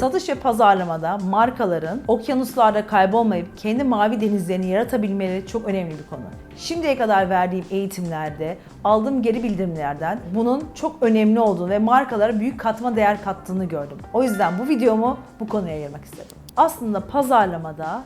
Satış ve pazarlamada markaların okyanuslarda kaybolmayıp kendi mavi denizlerini yaratabilmeleri çok önemli bir konu. Şimdiye kadar verdiğim eğitimlerde aldığım geri bildirimlerden bunun çok önemli olduğunu ve markalara büyük katma değer kattığını gördüm. O yüzden bu videomu bu konuya ayırmak istedim. Aslında pazarlamada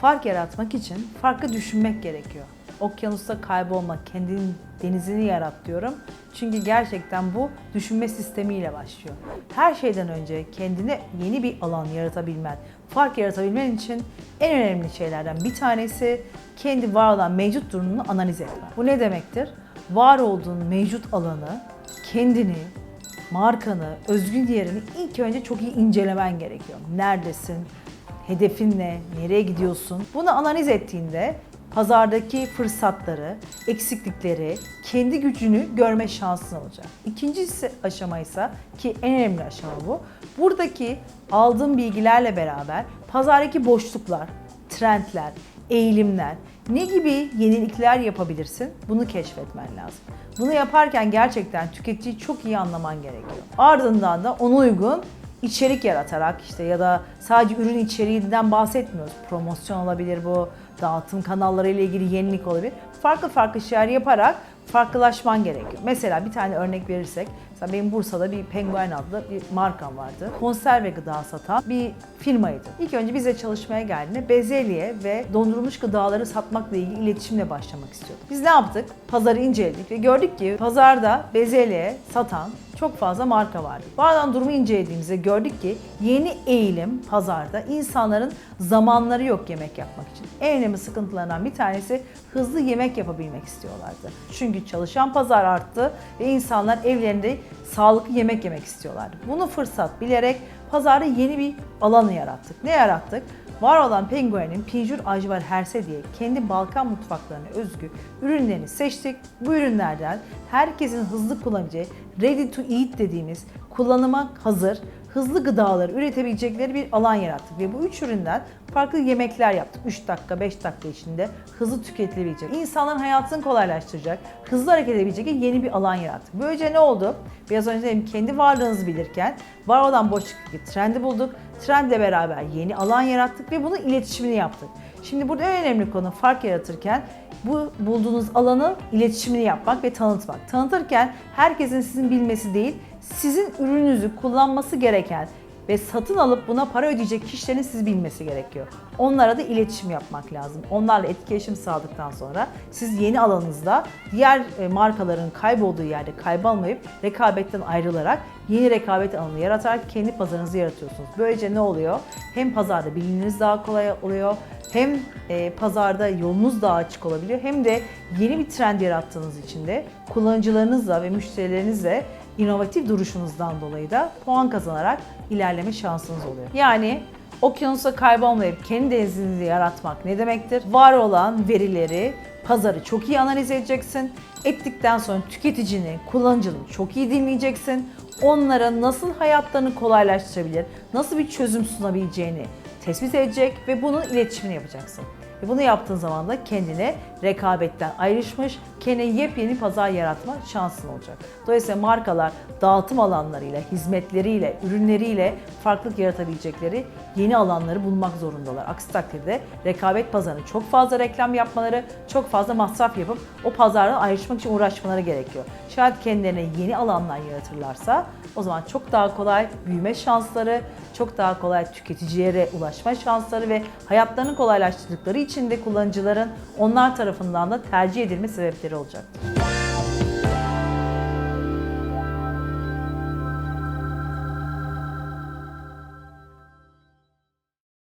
fark yaratmak için farklı düşünmek gerekiyor. Okyanusta kaybolma, kendinin denizini yarat diyorum. Çünkü gerçekten bu düşünme sistemiyle başlıyor. Her şeyden önce kendine yeni bir alan yaratabilmen, fark yaratabilmen için en önemli şeylerden bir tanesi kendi var olan mevcut durumunu analiz etmen. Bu ne demektir? Var olduğun mevcut alanı, kendini, markanı, özgün yerini ilk önce çok iyi incelemen gerekiyor. Neredesin? Hedefin ne? Nereye gidiyorsun? Bunu analiz ettiğinde pazardaki fırsatları, eksiklikleri, kendi gücünü görme şansın olacak. İkinci aşama ise ki en önemli aşama bu. Buradaki aldığın bilgilerle beraber pazardaki boşluklar, trendler, eğilimler, ne gibi yenilikler yapabilirsin? Bunu keşfetmen lazım. Bunu yaparken gerçekten tüketiciyi çok iyi anlaman gerekiyor. Ardından da ona uygun içerik yaratarak işte ya da sadece ürün içeriğinden bahsetmiyoruz. Promosyon olabilir bu, dağıtım kanalları ile ilgili yenilik olabilir. Farklı farklı şeyler yaparak farklılaşman gerekiyor. Mesela bir tane örnek verirsek, mesela benim Bursa'da bir Penguen adlı bir markam vardı. Konserve gıda satan bir firmaydı. İlk önce bize çalışmaya geldiğinde bezelye ve dondurulmuş gıdaları satmakla ilgili iletişimle başlamak istiyordu. Biz ne yaptık? Pazarı inceledik ve gördük ki pazarda bezelye satan çok fazla marka vardı. Aradan durumu incelediğimizde gördük ki yeni eğilim pazarda insanların zamanları yok yemek yapmak için. En önemli sıkıntılarından bir tanesi hızlı yemek yapabilmek istiyorlardı. Çünkü çalışan pazar arttı ve insanlar evlerinde sağlıklı yemek yemek istiyorlardı. Bunu fırsat bilerek pazarda yeni bir alanı yarattık. Ne yarattık? Var olan Penguen'in Pinjur Ajvar Herse diye kendi Balkan mutfaklarına özgü ürünlerini seçtik. Bu ürünlerden herkesin hızlı kullanabileceği ready to eat dediğimiz kullanıma hazır hızlı gıdaları üretebilecekleri bir alan yarattık ve bu üç üründen farklı yemekler yaptık. 3 dakika, 5 dakika içinde hızlı tüketilebilecek, insanların hayatını kolaylaştıracak, hızlı hareket edebilecek yeni bir alan yarattık. Böylece ne oldu? Biraz önce dedim kendi varlığınızı bilirken var olan boşluktaki trendi bulduk. Trendle beraber yeni alan yarattık ve bunun iletişimini yaptık. Şimdi burada en önemli konu fark yaratırken bu bulduğunuz alanı iletişimini yapmak ve tanıtmak. Tanıtırken herkesin sizin bilmesi değil, sizin ürününüzü kullanması gereken ve satın alıp buna para ödeyecek kişilerin siz bilmesi gerekiyor. Onlara da iletişim yapmak lazım. Onlarla etkileşim sağladıktan sonra siz yeni alanınızda diğer e, markaların kaybolduğu yerde kaybolmayıp rekabetten ayrılarak yeni rekabet alanı yaratarak kendi pazarınızı yaratıyorsunuz. Böylece ne oluyor? Hem pazarda biliniriniz daha kolay oluyor, hem e, pazarda yolunuz daha açık olabiliyor hem de yeni bir trend yarattığınız için de kullanıcılarınızla ve müşterilerinizle inovatif duruşunuzdan dolayı da puan kazanarak ilerleme şansınız oluyor. Yani okyanusa kaybolmayıp kendi denizinizi yaratmak ne demektir? Var olan verileri, pazarı çok iyi analiz edeceksin. Ettikten sonra tüketicini, kullanıcını çok iyi dinleyeceksin. Onlara nasıl hayatlarını kolaylaştırabilir, nasıl bir çözüm sunabileceğini tespit edecek ve bunun iletişimini yapacaksın. Bunu yaptığın zaman da kendine rekabetten ayrışmış, kendine yepyeni pazar yaratma şansın olacak. Dolayısıyla markalar dağıtım alanlarıyla, hizmetleriyle, ürünleriyle farklılık yaratabilecekleri yeni alanları bulmak zorundalar. Aksi takdirde rekabet pazarına çok fazla reklam yapmaları, çok fazla masraf yapıp o pazardan ayrışmak için uğraşmaları gerekiyor. Şayet kendilerine yeni alanlar yaratırlarsa o zaman çok daha kolay büyüme şansları, çok daha kolay tüketicilere ulaşma şansları ve hayatlarını kolaylaştırdıkları için de kullanıcıların onlar tarafından da tercih edilme sebepleri olacak.